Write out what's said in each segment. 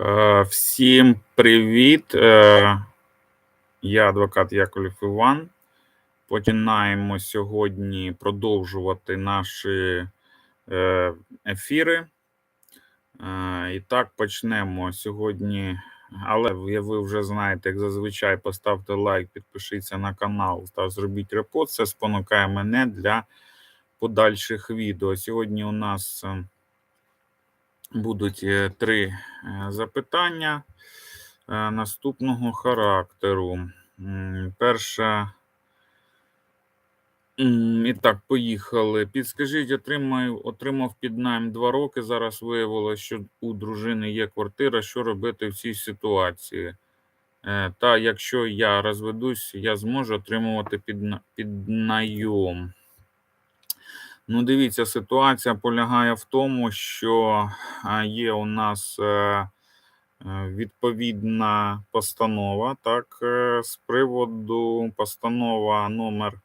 Е, Всім привіт. Е, Я адвокат Яковлев Іван. Починаємо сьогодні продовжувати наші е, ефіри. І так почнемо сьогодні. Але ви вже знаєте, як зазвичай, поставте лайк, підпишіться на канал та зробіть репост. Це спонукає мене для подальших відео. Сьогодні у нас будуть е, три е, запитання е, наступного характеру. М, Перше. І так, поїхали. Підскажіть, отримав, отримав під найм два роки. Зараз виявилося, що у дружини є квартира. Що робити в цій ситуації? Та якщо я розведусь, я зможу отримувати під, під найом. Ну, дивіться, ситуація полягає в тому, що є у нас е, е, відповідна постанова, так, е, з приводу постанова номер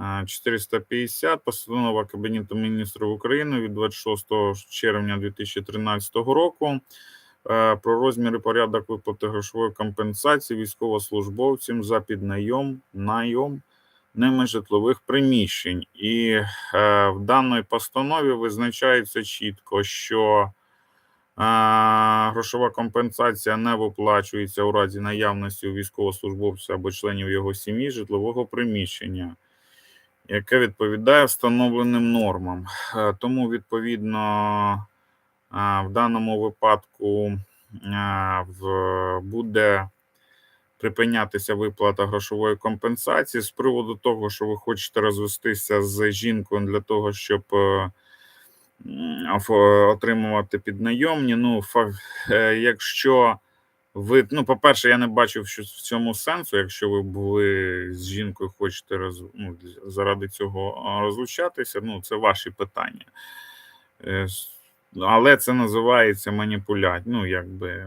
е, 450, постанова Кабінету міністрів України від 26 червня 2013 року про розмір і порядок виплати грошової компенсації військовослужбовцям за піднайом найом ними житлових приміщень. І е, в даній постанові визначається чітко, що е, грошова компенсація не виплачується у разі наявності у військовослужбовця або членів його сім'ї житлового приміщення, яке відповідає встановленим нормам. Е, тому, відповідно, в даному випадку буде припинятися виплата грошової компенсації з приводу того, що ви хочете розвестися з жінкою для того, щоб е, оф- отримувати піднайомні. Ну, е, якщо ви, ну, по-перше, я не бачив що в цьому сенсу, якщо ви були з жінкою, хочете роз, ну, заради цього розлучатися, ну, це ваші питання. Е, Але це називається маніпулять. Ну, якби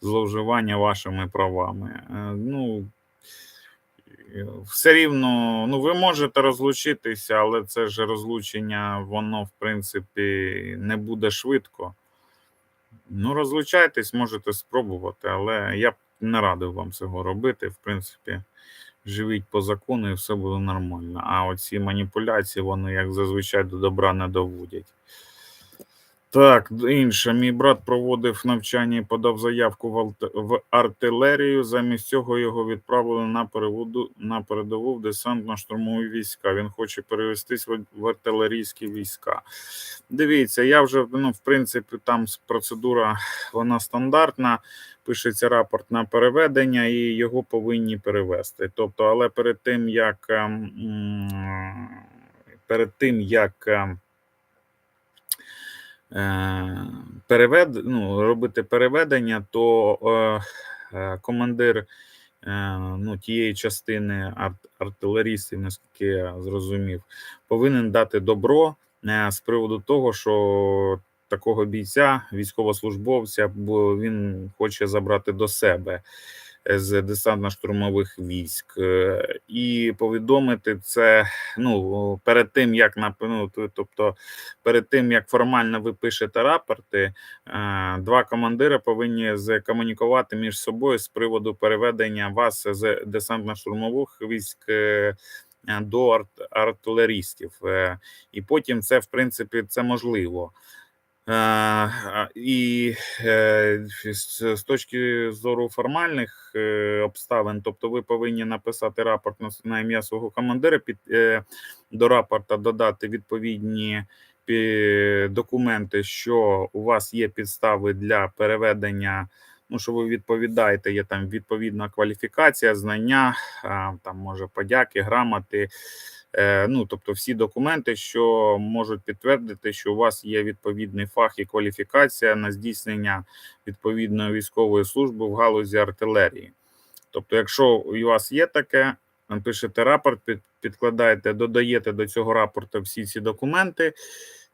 зловживання вашими правами. Е, Ну, е, все рівно, ну, ви можете розлучитися, але це ж розлучення, воно, в принципі, не буде швидко. Ну, розлучайтесь, можете спробувати, але я б не радив вам цього робити. В принципі, живіть по закону і все буде нормально. А оці маніпуляції, вони, як зазвичай, до добра не доводять. Так, інше. Мій брат проводив навчання і подав заявку в, артилерію. Замість цього його відправили на переводу на передову в десантно-штурмові війська. Він хоче перевестись в, артилерійські війська. Дивіться, я вже ну, в принципі, там процедура вона стандартна. Пишеться рапорт на переведення, і його повинні перевести. Тобто, але перед тим як ем, перед тим як. Е, перевед, ну, робити переведення, то е, е, командир ну, тієї частини арт, артилерістів, наскільки я зрозумів, повинен дати добро з приводу того, що такого бійця, військовослужбовця, бо він хоче забрати до себе з десантно-штурмових військ, Е, і повідомити це ну перед тим, як ну, тобто перед тим як формально ви пишете рапорти, е, два командири повинні закомунікувати між собою з приводу переведення вас з десантно-штурмових військ. е, До арт- артилерістів, і потім це в принципі це можливо. І е, з точки зору формальних е, обставин, тобто ви повинні написати рапорт на, ім'я свого командира, під, е, до рапорта додати відповідні документи, що у вас є підстави для переведення. Ну, що ви відповідаєте, є там відповідна кваліфікація, знання, там може подяки, грамоти. Е, ну, тобто всі документи, що можуть підтвердити, що у вас є відповідний фах і кваліфікація на здійснення відповідної військової служби в галузі артилерії. Тобто, якщо у вас є таке, пишете рапорт, під, підкладаєте, додаєте до цього рапорту всі ці документи,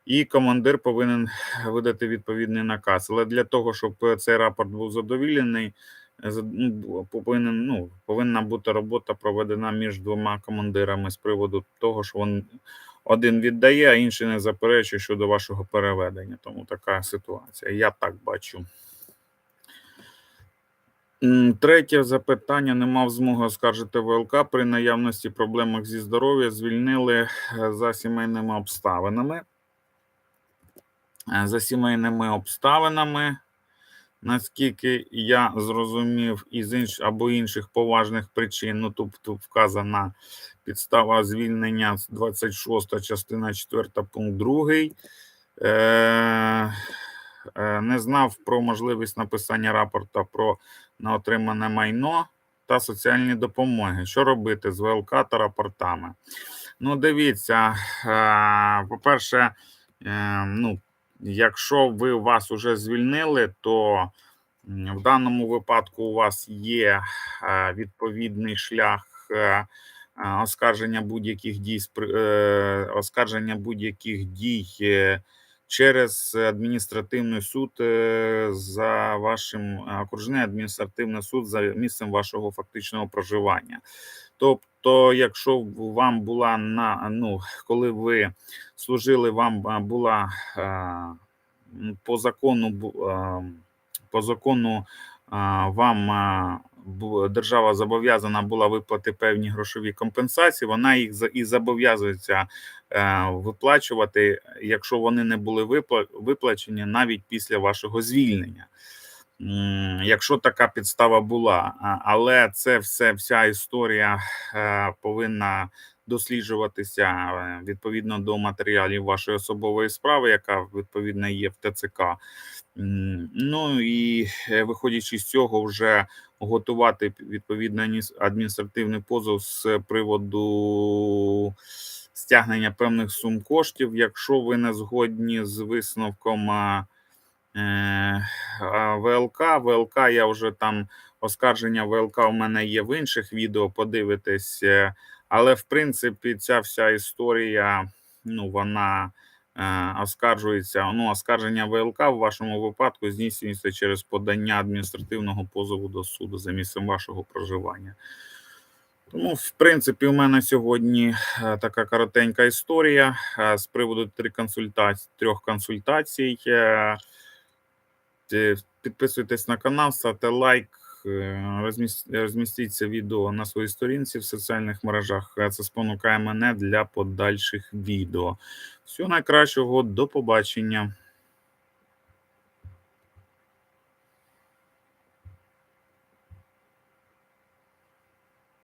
і командир повинен видати відповідний наказ. Але для того, щоб цей рапорт був задовілений, за- ну, повинен, ну, повинна бути робота проведена між двома командирами з приводу того, що вони один віддає, а інший не заперечує щодо вашого переведення. Тому така ситуація. Я так бачу. Третє запитання. Не мав змоги оскаржити ВЛК при наявності проблемах зі здоров'я. Звільнили е, за сімейними обставинами. Е, За сімейними обставинами, наскільки я зрозумів, із інш... або інших поважних причин, ну тут вказана підстава звільнення з 26 частина 4 пункт 2. Е, е, не знав про можливість написання рапорта про неотримане майно та соціальні допомоги. Що робити з ВЛК та рапортами? Ну, дивіться, е, по-перше, е, ну, якщо ви вас уже звільнили, то в даному випадку у вас є е, відповідний шлях е, е, оскарження будь-яких дій, оскарження будь-яких дій через адміністративний суд за вашим окружний адміністративний суд за місцем вашого фактичного проживання. Тобто, якщо в- вам була на ну, коли ви служили, вам була по закону по закону вам держава зобов'язана була виплати певні грошові компенсації, вона їх і зобов'язується е, виплачувати, якщо вони не були випла- виплачені навіть після вашого звільнення. Якщо така підстава була, але це все, вся історія е, повинна досліджуватися е, відповідно до матеріалів вашої особової справи, яка відповідно є в ТЦК. Ну і е, виходячи з цього, вже готувати відповідно адміністративний позов з приводу стягнення певних сум коштів, якщо ви не згодні з висновком. Е, ВЛК. ВЛК я вже там оскарження ВЛК у мене є в інших відео, подивитесь. Е, Але в принципі, ця вся історія, ну, вона е, оскаржується. Ну, оскарження ВЛК в вашому випадку здійснюється через подання адміністративного позову до суду за місцем вашого проживання. Тому, в принципі, у мене сьогодні така коротенька історія з приводу трьох консультацій. Е, Підписуйтесь на канал, ставте лайк, е, розмістіть це відео на своїй сторінці в соціальних мережах. Це спонукає мене для подальших відео. Всього найкращого, до побачення.